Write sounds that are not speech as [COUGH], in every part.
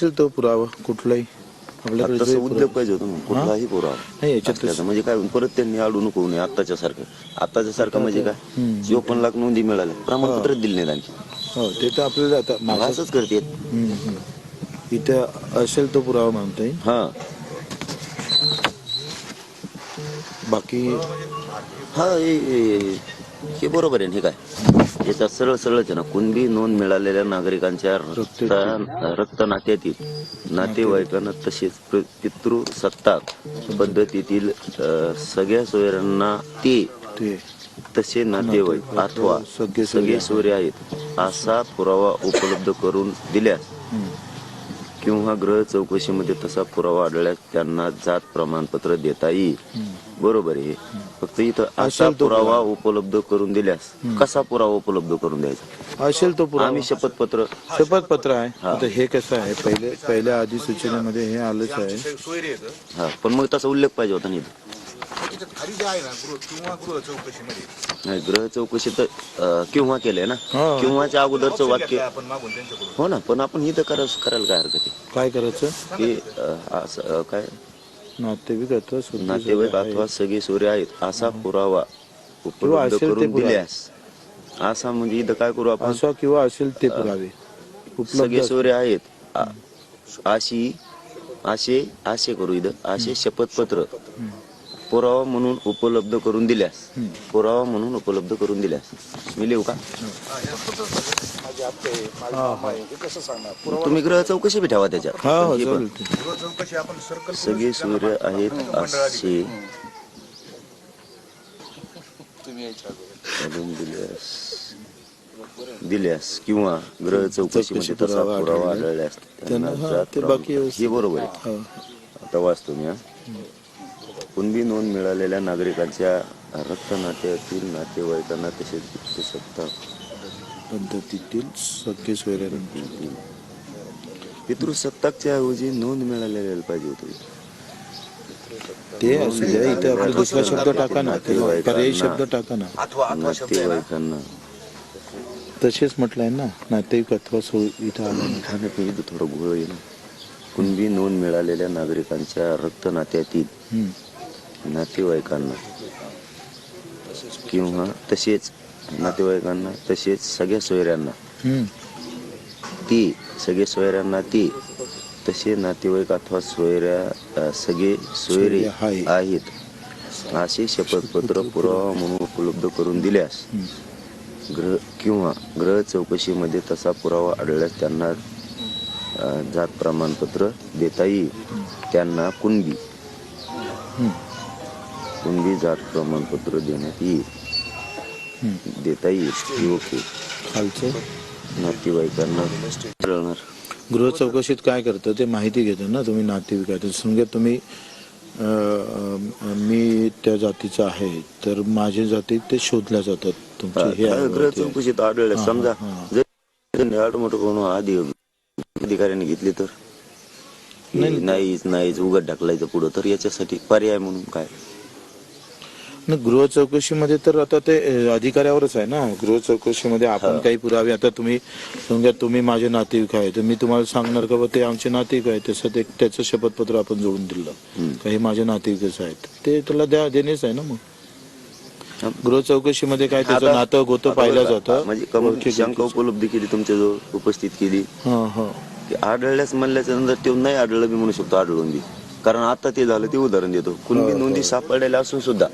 असेल तो पुरावा कुठलाही. आपल्याकडे तसं जे उद्योग पाहिजे होतं ना, कुठलाही पुरावा. नाही याच्यात असल्याचं म्हणजे काय परत त्यांनी अडू नको नये आत्ताच्या सारखं. आत्ताच्या सारखं म्हणजे काय? चोपन्न लाख नोंदी मिळाल्या. प्रमाणपत्र दिले नाहीत आणखी. हो ते तर आपल्याला आता मग माझं असंच करते. इथे असेल तो पुरावा येईल हा. बाकी हा हे- हे हे बरोबर आहे हे काय? याचा सरळ सरळच आहे ना कुणबी नोंद मिळालेल्या नागरिकांच्या रक्त रक्त नात्यातील नातेवाईकांना तसेच प्र- पितृ सत्ताक पद्धतीतील अ, सगळ्या सोयऱ्यांना ते ते. तसे नातेवाईक अथवा सगळे सोयरे आहेत असा पुरावा उपलब्ध करून दिल्यास. किंवा ग्रह चौकशीमध्ये तसा पुरावा आढळल्यास त्यांना जात प्रमाणपत्र देता येईल. बरोबर आहे फक्त इथं असा पुरावा उपलब्ध करून दिल्यास कसा पुरावा उपलब्ध करून द्यायचा? असेल तो पुरावा. आम्ही शपथपत्र शपथपत्र आहे. आता हे कसं आहे? पहिले पहिल्या अधिसूचनेमध्ये हे आलंच आहे. हा पण मग तसा उल्लेख पाहिजे होता नाही त्याच्यात खाली जे आहे ना गृह किंवा गृह चौकशीमध्ये नाही ग्रह चौकशी तर अं, किंवा केलंय ना. हा. किंवाच्या अगोदरचं घेतलाय वाक्य आपण मागून त्यांच्याकडून. हो ना पण आपण इथं करा करायला काय हरकत आहे? काय करायचं? की अं, असं, अं, काय? नातेवाईक अथवा सुद्धा नातेवाईक अथवा सगळे सूर्य आहेत असा पुरावा किंवा उपलब्ध असेल ते करून पुरावे. दिल्यास असा म्हणजे इथं काय करू आपण? असा किंवा असेल ते पुरावे. उपलब्ध सगळे सूर्य आहेत. आ- अशी असे असे करू इथं. असे शपथपत्र. पुरावा म्हणून उपलब्ध करून दिल्यास पुरावा म्हणून उपलब्ध करून दिल्यास मी लिहू का? तुम्ही ग्रह चौकशी बी ठेवा त्याच्यात. हा चौकशी सगळे सूर्य आहेत असे. दिल्यास दिल्यास किंवा ग्रह चौकशीमध्ये तसा पुरावा आढळल्यास हा. हे बरोबर आहे. आता वाचतो मी हा. कुणबी नोंद मिळालेल्या नागरिकांच्या रक्त नात्यातील नातेवाईकांना तसेच सत्ता. पद्धतीतील सगळे सोयऱ्यांची पितृसत्ताकच्या ऐवजी नोंद मिळालेल्या पाहिजे होती. ते असू द्या इथे आपला दुसरा शब्द टाका ना ते पर्यायी शब्द टाका ना. अथवा अथवा शब्द आहे ना. नातेवाईकांना तसेच म्हटलंय ना नातेवाईक अथवा सो इथं आलं. खाण्यापिण्याचं थोडं घोळ येईल कुणबी नोंद मिळालेल्या नागरिकांच्या रक्त नात्यातील. नातेवाईकांना. किंवा तसेच नातेवाईकांना तसेच सगळ्या सोयऱ्यांना. ती सगळे सोयऱ्यांना ती तसे नातेवाईक अथवा सोयऱ्या सगळे सोयरे सोयरे आहे. आहेत. असे शपथपत्र पुरावा म्हणून उपलब्ध करून दिल्यास ग्रह किंवा ग्रह चौकशीमध्ये तसा पुरावा आढळल्यास त्यांना जात प्रमाणपत्र देता येईल. त्यांना कुणबी. कुणबी जात प्रमाणपत्र देण्यात येईल. देता येईल. ओके. खालचं? नातेवाईकांना गृह चौकशीत काय करतं ते माहिती घेतं ना तुम्ही नातेवाईक आहे समजा तुम्ही मी त्या जातीचा आहे तर माझे जाती ते शोधल्या जातात. तुमचे हे हा, आहे. चौकशीत आढळलं. समजा जर मोठं कोण आधी अधिकाऱ्याने घेतली तर? नाहीच नाहीच. उघड ढकलायचं पुढं. तर याच्यासाठी पर्याय म्हणून काय? गृह चौकशीमध्ये तर आता ते अधिकाऱ्यावरच आहे ना. गृह चौकशीमध्ये आपण काही पुरावे आता तुम्ही समजा तुम्ही माझे नातेवाईक आहे तर मी तुम्हाला सांगणार का ते आमचे नातेवाईक आहे तसं ते त्याचं शपथपत्र आपण जोडून दिलं. काही माझे नातेवाईकच आहेत. ते त्याला द्या देणेच आहे ना मग. गृह चौकशीमध्ये काय त्याचं नातं गोतं पाहिलं जातं. म्हणजे शंका उपलब्धी केली तुमच्याजवळ उपस्थित केली. की आढळल्यास म्हणल्याच्या नंतर ते नाही आढळलं मी म्हणू शकतो आढळून बी कारण आता ते झालं ते उदाहरण देतो. कुणबी नोंदी सापडलेल्या असून सुद्धा.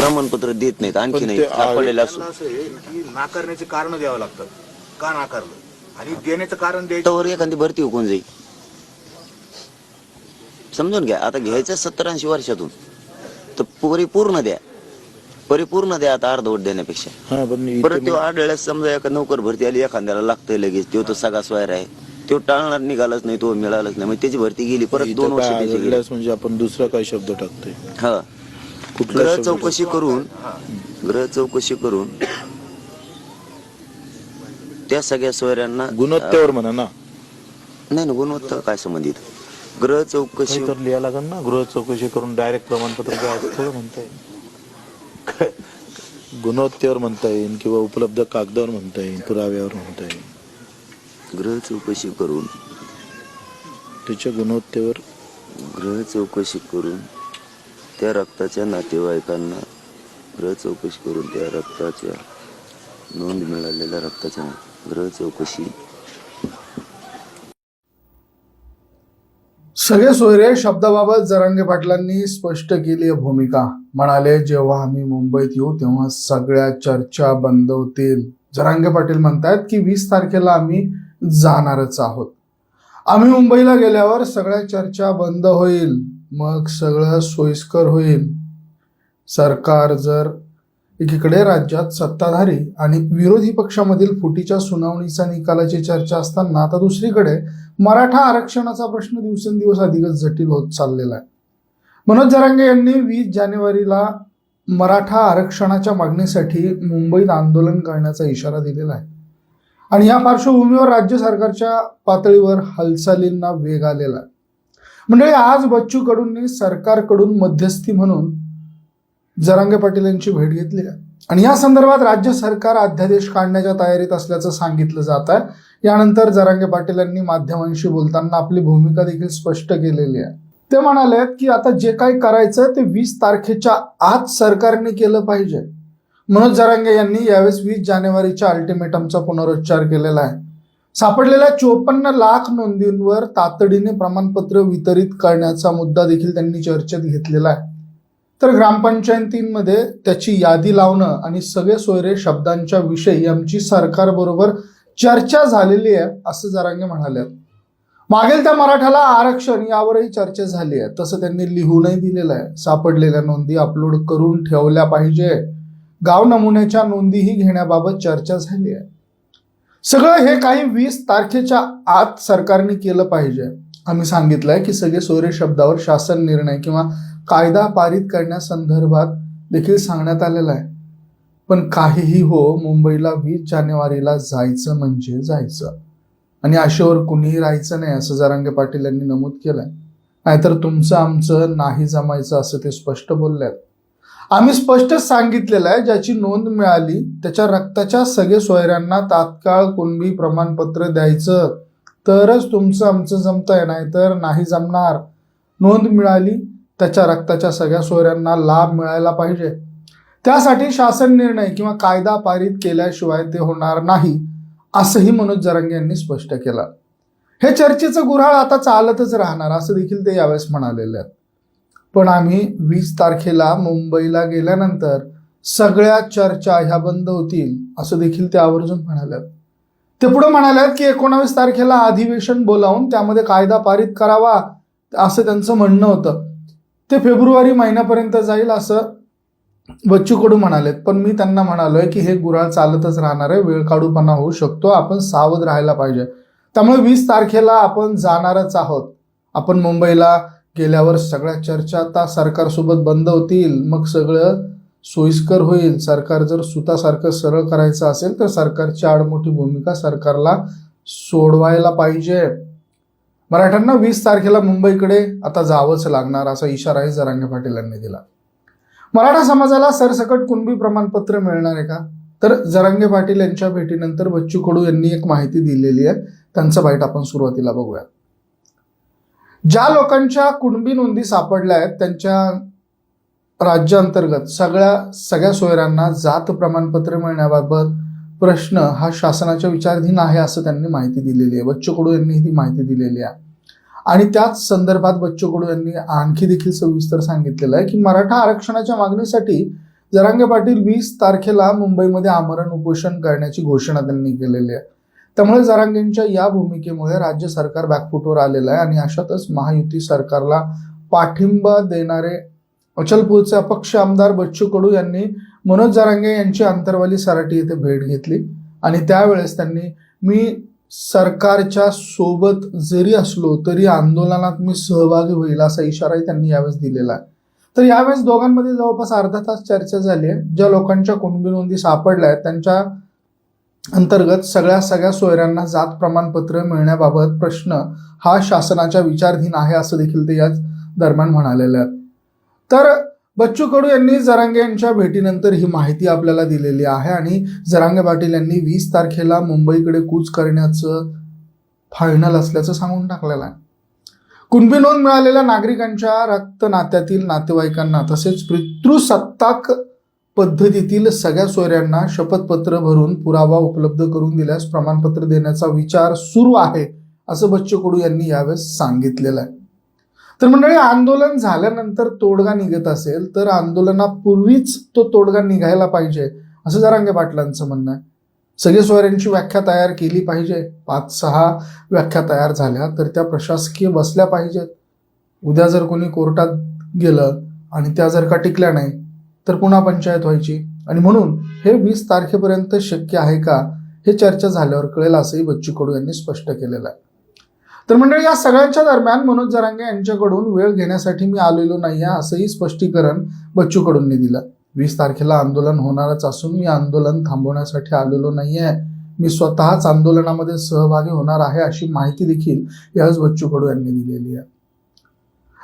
प्रमाणपत्र देत नाहीत आणखी नाही. असून. असं आहे की नाकारण्याचे कारण द्यावं लागतं का नाकारलं? आणि देण्याचं कारण द्यायचं त्यावर एखादी भरती होऊन जाईल. समजून घ्या आता घ्यायचं सत्तर ऐंशी वर्षातून तर परिपूर्ण द्या. परिपूर्ण द्या आता अर्धवट देण्यापेक्षा. हा पण परत तो आढळल्यास समजा एका नोकर भरती आली एखाद्याला लागतंय लगेच तो तो सगळा स्वायर आहे. तो टाळणार निघालाच नाही तो मिळालाच नाही मग त्याची भरती गेली परत दोन वर्ष काय त्याची गेली. आढळल्यास म्हणजे आपण दुसरा काय शब्द टाकतोय? हा. ग्रह? चौकशी करून ग्रह चौकशी करून त्या सगळ्या सोयऱ्यांना गुणवत्तेवर म्हणा ना. नाही ना गुणवत्ता काय संबंधित? ग्रह चौकशी तर लिहायला लागेल ना. गृह चौकशी करून डायरेक्ट प्रमाणपत्र असं थोडं म्हणता येईल. [LAUGHS] गुणवत्तेवर म्हणता येईल किंवा उपलब्ध कागदावर म्हणता येईल पुराव्यावर म्हणता येईल. ग्रह चौकशी करून त्याच्या गुणवत्तेवर ग्रह चौकशी करून त्या रक्ताच्या नातेवाईकांना ग्रह चौकशी करून त्या रक्ताच्या नोंद मिळालेल्या रक्ताच्या ग्रह चौकशी. सगळे सोयरे शब्दाबाबत जरांगे पाटलांनी स्पष्ट केली आहे भूमिका. म्हणाले जेव्हा आम्ही मुंबईत येऊ तेव्हा सगळ्या चर्चा बंद होतील. जरांगे पाटील म्हणतात की वीस तारखेला आम्ही जाणारच आहोत. आम्ही मुंबईला गेल्यावर सगळ्या चर्चा बंद होईल. मग सगळं सोयीस्कर होईल. सरकार जर एकीकडे राज्यात सत्ताधारी आणि विरोधी पक्षामधील फुटीच्या सुनावणीचा निकालाची चर्चा असताना आता दुसरीकडे मराठा आरक्षणाचा प्रश्न दिवसेंदिवस अधिकच जटिल होत चाललेला आहे. मनोज जरांगे यांनी वीस जानेवारीला मराठा आरक्षणाच्या मागणीसाठी मुंबईत आंदोलन करण्याचा इशारा दिलेला आहे. आणि या पार्श्वभूमीवर राज्य सरकारच्या पातळीवर हालचालींना वेग आलेला आहे. म्हणजे आज बच्चू कडूंनी सरकारकडून मध्यस्थी म्हणून जरांगे पाटील यांची भेट घेतली आहे. आणि या संदर्भात राज्य सरकार अध्यादेश काढण्याच्या तयारीत असल्याचं सांगितलं जात आहे. यानंतर जरांगे पाटील यांनी माध्यमांशी बोलताना आपली भूमिका देखील स्पष्ट केलेली आहे. ते म्हणाले की आता जे काही करायचं ते वीस तारखेच्या आत सरकारने केलं पाहिजे. मनोज जरांगे यांनी यावेळेस वीस जानेवारीच्या अल्टिमेटमचा पुनरुच्चार केलेला आहे. सापडलेल्या चोपन्न लाख नोंदींवर तातडीने प्रमाणपत्र वितरित करण्याचा मुद्दा देखील त्यांनी चर्चेत घेतलेला आहे. तर ग्रामपंचायतींमध्ये त्याची यादी लावणं आणि सगळे सोयरे शब्दांच्या विषयी आमची सरकारबरोबर चर्चा झालेली आहे असं जरांगे म्हणाले. मागील त्या मराठाला आरक्षण यावरही चर्चा झाली आहे. तसं त्यांनी लिहूनही दिलेलं आहे. सापडलेल्या नोंदी अपलोड करून ठेवल्या पाहिजे. गाव नमुन्याच्या नोंदीही घेण्याबाबत चर्चा झाली आहे. सगळं हे काही वीस तारखेच्या आत सरकारने केलं पाहिजे. आम्ही सांगितलंय की सगळे सोयरे शब्दावर शासन निर्णय किंवा कायदा पारित करण्यासंदर्भात देखील सांगण्यात आलेलं आहे. पण काहीही हो मुंबईला वीस जानेवारीला जायचं म्हणजे जायचं. आणि आशेवर कुणीही राहायचं नाही असं जरांगे पाटील यांनी नमूद केलंय. नाहीतर तुमचं आमचं नाही जमायचं असं ते स्पष्ट बोलले आहेत आम्ही स्पष्ट सांगितलेलं आहे ज्याची नोंद मिळाली त्याच्या रक्ताच्या सगळे सोयऱ्यांना तात्काळ कुणबी प्रमाणपत्र द्यायचं. तरच तुमचं आमचं जमतंय नाहीतर नाही जमणार. नोंद मिळाली त्याच्या रक्ताच्या सगळ्या सोयऱ्यांना लाभ मिळायला पाहिजे. त्यासाठी शासन निर्णय किंवा कायदा पारित केल्याशिवाय ते होणार नाही असंही मनोज जरांगे यांनी स्पष्ट केलं. हे चर्चेचं गुऱ्हाळ आता चालतच राहणार असं देखील ते यावेळेस म्हणालेले आहेत. पण आम्ही वीस तारखेला मुंबईला गेल्यानंतर सगळ्या चर्चा ह्या बंद होतील असं देखील ते आवर्जून म्हणाल्यात. ते पुढे म्हणाल्यात की एकोणावीस तारखेला अधिवेशन बोलावून त्यामध्ये कायदा पारित करावा असं त्यांचं म्हणणं होतं. ते फेब्रुवारी महिन्यापर्यंत जाईल असं बच्चू कडू म्हणालेत. पण मी त्यांना म्हणालोय की हे गुराळ चालतच राहणार आहे वेळ काढूपणा होऊ शकतो आपण सावध राहायला पाहिजे. त्यामुळे वीस तारखेला आपण जाणारच आहोत. आपण मुंबईला केल्यावर सगळ्या चर्चा आता सरकारसोबत बंद होतील. मग सगळं सोयीस्कर होईल. सरकार जर सुतासारखं सरळ करायचं असेल तर सरकारची आडमोठी भूमिका सरकारला सोडवायला पाहिजे. मराठ्यांना वीस तारखेला मुंबईकडे आता जावंच लागणार असा इशाराही जरांगे पाटील यांनी दिला. मराठा समाजाला सरसकट कुणबी प्रमाणपत्र मिळणार आहे का? तर जरांगे पाटील यांच्या भेटीनंतर बच्चू कडू यांनी एक माहिती दिलेली आहे. त्यांचं बाईट आपण सुरुवातीला बघूया. ज्या लोकांच्या कुणबी नोंदी सापडल्या आहेत त्यांच्या राज्यांतर्गत सगळ्या सगळ्या सोयऱ्यांना जात प्रमाणपत्र मिळण्याबाबत प्रश्न हा शासनाच्या विचाराधीन आहे असं त्यांनी माहिती दिलेली आहे. बच्चू कडू यांनी ही माहिती दिलेली आहे. आणि त्याच संदर्भात बच्चू कडू यांनी आणखी देखील सविस्तर सांगितलेलं आहे की मराठा आरक्षणाच्या मागणीसाठी जरांगे पाटील वीस तारखेला मुंबईमध्ये आमरण उपोषण करण्याची घोषणा त्यांनी केलेली आहे. त्यामुळे जरांगेंच्या या भूमिकेमुळे राज्य सरकार बॅकफुटवर आलेलं आहे आणि अशातच महायुती सरकारला पाठिंबा देणारे अचलपूरचे अपक्ष आमदार बच्चू कडू यांनी मनोज जरांगे यांची अंतरवाली सराटी येथे भेट घेतली. आणि त्यावेळेस त्यांनी मी सरकारच्या सोबत जरी असलो तरी आंदोलनात मी सहभागी होईल असा इशाराही त्यांनी यावेळेस दिलेला आहे. तर यावेळेस दोघांमध्ये जवळपास अर्धा तास चर्चा झाली आहे. ज्या लोकांच्या कुणबी नोंदी सापडल्या आहेत त्यांच्या अंतर्गत सगळ्या सगळ्या सोयऱ्यांना जात प्रमाणपत्र मिळण्याबाबत प्रश्न हा शासनाच्या विचारधीन आहे असं देखील ते याच दरम्यान म्हणालेले आहेत. तर बच्चू कडू यांनी जरांगे यांच्या भेटीनंतर ही माहिती आपल्याला दिलेली आहे आणि जरांगे पाटील यांनी वीस तारखेला मुंबईकडे कूच करण्याचं फायनल असल्याचं सांगून टाकलेलं आहे. कुणबी नोंद मिळालेल्या नागरिकांच्या रक्त नात्यातील नातेवाईकांना तसेच पितृसत्ताक पद्धतीतील सगळ्या सोयऱ्यांना शपथपत्र भरून पुरावा उपलब्ध करून दिल्यास प्रमाणपत्र देण्याचा विचार सुरू आहे असं बच्चू कडू यांनी यावेळेस सांगितलेलं आहे. तर मंडळी आंदोलन झाल्यानंतर तोडगा निघत असेल तर आंदोलनापूर्वीच तो तोडगा निघायला पाहिजे असं जरांगे पाटलांचं म्हणणं आहे. सगळे सोयऱ्यांची व्याख्या तयार केली पाहिजे. पाच सहा व्याख्या तयार झाल्या तर त्या प्रशासकीय बसल्या पाहिजेत. उद्या जर कोणी कोर्टात गेलं आणि त्या जर का टिकल्या नाही तर पुन्हा पंचायत व्हायची. आणि म्हणून हे वीस तारखेपर्यंत शक्य आहे का हे चर्चा झाल्यावर कळेल असंही बच्चू कडू यांनी स्पष्ट केलेलं आहे. तर मंडळी या सगळ्यांच्या दरम्यान मनोज जरांगे यांच्याकडून वेळ घेण्यासाठी मी आलेलो नाही आहे असंही स्पष्टीकरण बच्चू कडूंनी दिलं. वीस तारखेला आंदोलन होणारच असून मी आंदोलन थांबवण्यासाठी आलेलो नाही आहे मी स्वतःच आंदोलनामध्ये सहभागी होणार आहे अशी माहिती देखील याच बच्चू कडू यांनी दिलेली आहे.